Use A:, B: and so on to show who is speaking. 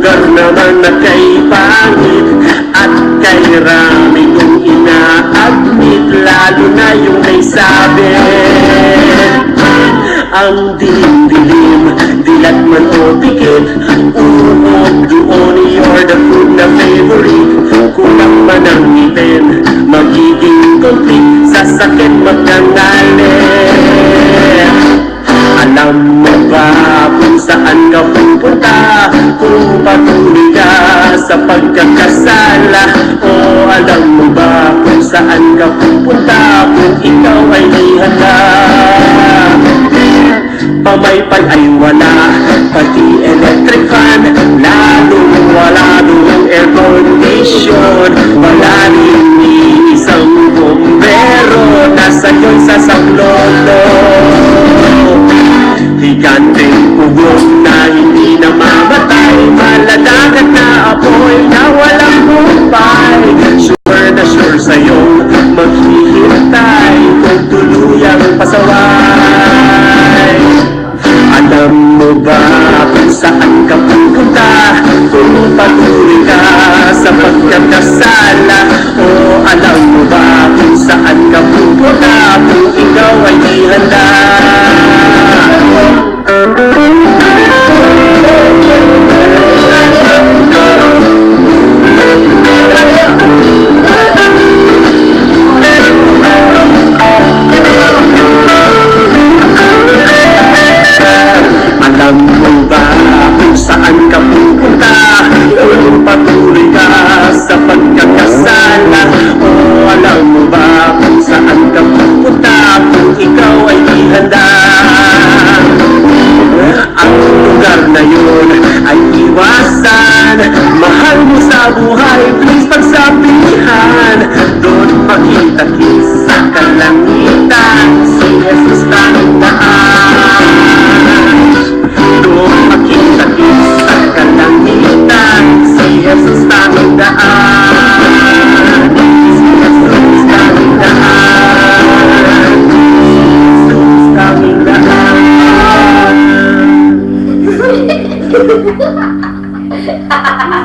A: lugar naman na kay pangit At kay rami kong ina-admit Lalo na yung may sabi. Ang dilim-dilim, dilat man o pikit Umog doon, you're the food na favorite. Kulang man ang ngipin, magiging complete Sa sakit magkanggalit sa pagkakasala O alam mo ba kung saan ka pupunta Kung ikaw ay di handa? Pamaypay ay wala Pati electric fan Lalong wala doong air condition Wala ni isang bombero Nasa yun sa saklolo Higanteng ugong kung saan ka pupunta Kung patuloy ka sa pagkakasala. O alam mo ba kung saan ka pupunta Kung ikaw ay di handa Ang lugar na yun ay iwasan. Mahal mo sa buhay, please pagsabihan. Doon makita-kiss sa kalangitan Si Jesus कर